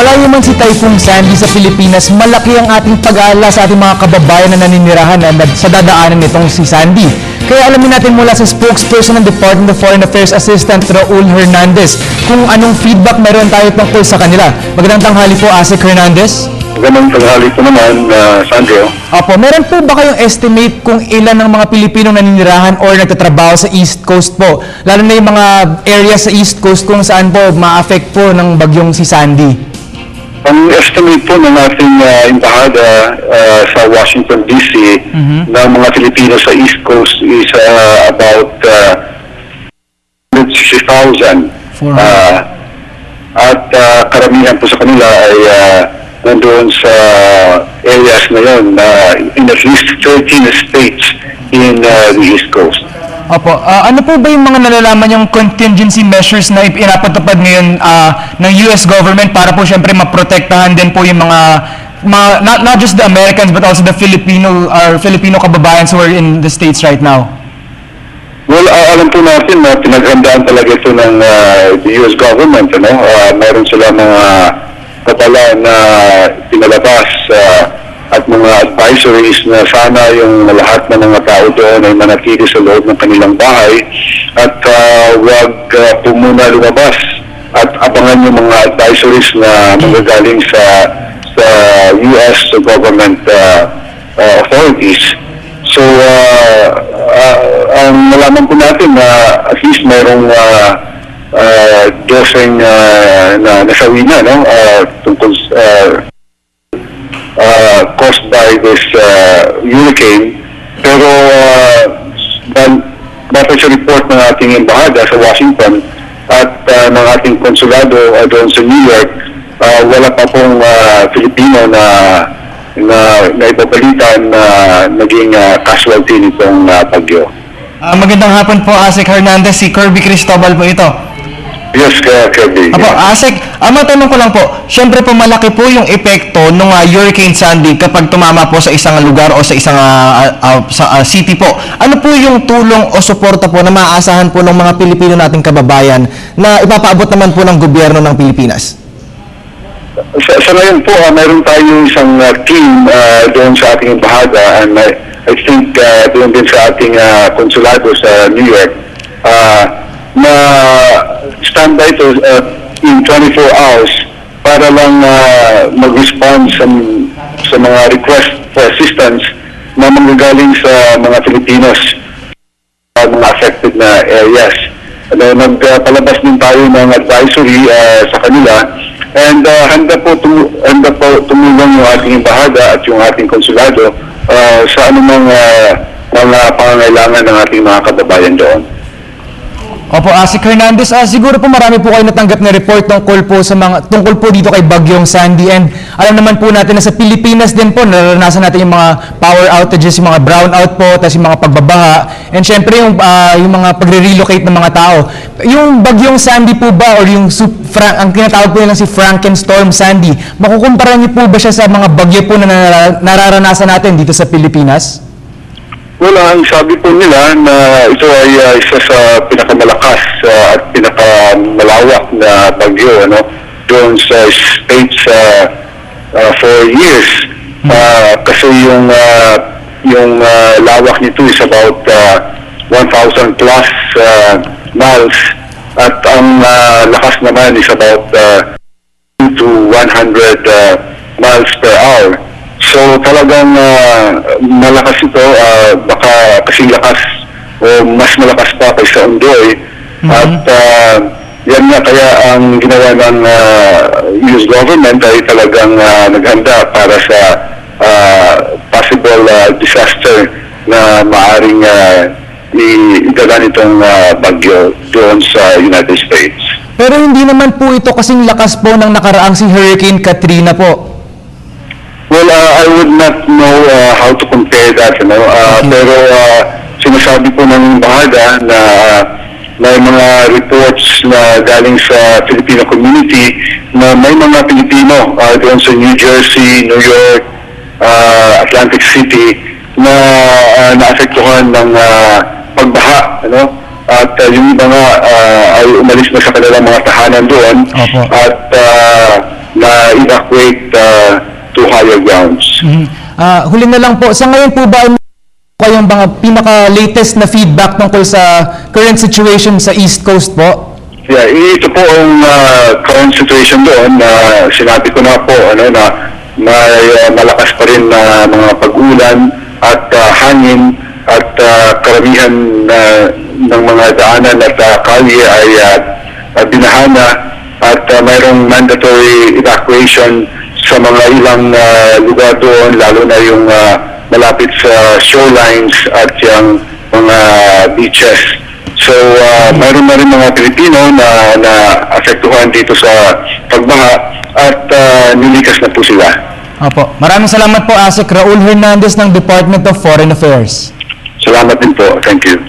Malayo man si Typhoon Sandy sa Pilipinas, malaki ang ating pag-aalala sa ating mga kababayan na naninirahan na sa dadaanan nitong si Sandy. Kaya alamin natin mula sa spokesperson ng Department of Foreign Affairs Assistant Raul Hernandez kung anong feedback meron tayo tungkol sa kanila. Magandang tanghali po, Asik Hernandez. Ganun tanghali po naman, uh, Sandro. Apo, meron po ba kayong estimate kung ilan ng mga Pilipinong naninirahan or nagtatrabaho sa East Coast po? Lalo na yung mga areas sa East Coast kung saan po ma-affect po ng bagyong si Sandy. Ang estimate po ng ating uh, embahada uh, sa Washington DC ng mga Pilipino sa East Coast is uh, about uh, 160,000. Uh, at uh, karamihan po sa kanila ay uh, nandoon sa areas na yun uh, in at least 13 states in uh, the East Coast. Opo, ah, ano po ba yung mga nalalaman yung contingency measures na ipinapatupad ngayon ah, ng US government para po syempre maprotektahan din po yung mga, mga not, not just the Americans but also the Filipino or Filipino kababayans who are in the States right now? Well, uh, alam po natin na pinaghandaan talaga ito ng uh, the US government. Ano? Uh, meron sila mga kapala na pinalabas uh, mga advisories na sana yung lahat ng mga tao doon ay manatili sa loob ng kanilang bahay at uh, huwag uh, po muna lumabas at abangan yung mga advisories na manggagaling sa sa US government uh, uh, authorities. So, uh, uh, ang nalaman po natin na at least mayroong uh, uh, doseng uh, na nasawi na, no? Uh, tungkol uh, uh, caused by this uh, hurricane. Pero uh, batay sa report ng ating embahada sa Washington at uh, ng ating konsulado uh, doon sa New York, uh, wala pa pong uh, Filipino na na naibabalitan na naging uh, casualty nitong uh, bagyo. Ah, magandang hapon po, Asik Hernandez. Si Kirby Cristobal po ito. Yes, uh, Kirby. Apo, Asik, ang matanong ko lang po, syempre po malaki po yung epekto ng ah, Hurricane Sandy kapag tumama po sa isang lugar o sa isang ah, ah, sa, ah, city po. Ano po yung tulong o suporta po na maaasahan po ng mga Pilipino nating kababayan na ipapaabot naman po ng gobyerno ng Pilipinas? Sa, sa ngayon po, uh, mayroon tayo isang uh, team uh, doon sa ating embahada and I, I think uh, doon din sa ating uh, konsulado sa New York uh, na standby ito uh, in 24 hours para lang uh, mag-respond sa, sa mga request for assistance na manggagaling sa mga Filipinos sa mga affected na areas. Ano, nagpalabas din tayo ng advisory uh, sa kanila and uh, handa po tumu- handa po tumulong yung ating embahada at yung ating konsulado uh, sa anumang uh, mga pangangailangan ng ating mga kababayan doon. Opo, Asik Hernandez, ah, siguro po marami po kayo natanggap na report tungkol po sa mga tungkol po dito kay Bagyong Sandy and alam naman po natin na sa Pilipinas din po naranasan natin yung mga power outages, yung mga brownout po, tapos yung mga pagbabaha and syempre yung ah, yung mga pagre-relocate ng mga tao. Yung Bagyong Sandy po ba or yung sup- Fra- ang tinatawag po nilang si Frankenstorm Sandy, makukumpara niyo po ba siya sa mga bagyo po na nara- nararanasan natin dito sa Pilipinas? Well, ang sabi po nila na ito ay uh, isa sa pinakamalakas uh, at pinakamalawak na bagyo ano, doon sa states uh, uh, for years. Uh, kasi yung uh, yung uh, lawak nito is about uh, 1,000 plus uh, miles at ang uh, lakas naman is about uh, to 100 uh, miles per hour. So talagang malakas ito, uh, baka kasing lakas o mas malakas pa kaysa Ondoy. At uh, yan nga kaya ang ginawa ng uh, US government ay talagang uh, naghanda para sa uh, possible uh, disaster na maaring uh, idala nitong uh, bagyo doon sa United States. Pero hindi naman po ito kasing lakas po ng nakaraang si Hurricane Katrina po. Well, uh, I would not know uh, how to compare that, you know. Uh, Pero uh, sinasabi po ng bahada na uh, may mga reports na galing sa Filipino community na may mga Pilipino uh, doon sa New Jersey, New York, uh, Atlantic City na uh, naapektuhan ng uh, pagbaha, ano? At uh, yung iba nga uh, ay umalis na sa kanilang mga tahanan doon Opo. at uh, na evacuate uh, to higher grounds. Mhm. Ah, huli na lang po, sa ngayon po ba ay kayong mga pinaka-latest na feedback tungkol sa current situation sa East Coast po? Yeah, ito po ang uh, current situation doon na sinabi ko na po ano na may uh, malakas pa rin na mga pag-ulan at uh, hangin at uh, karamihan na ng mga daanan at uh, kalye ay uh, uh, binahana at uh, mayroong mandatory evacuation sa mga ilang uh, lugar doon lalo na yung uh, malapit sa shorelines at yung mga beaches. So, uh, mayroon na rin mga Pilipino na, na apektuhan dito sa pagbaha at uh, nilikas na po sila. Opo. Maraming salamat po, ASIC Raul Hernandez ng Department of Foreign Affairs. Salamat din po. Thank you.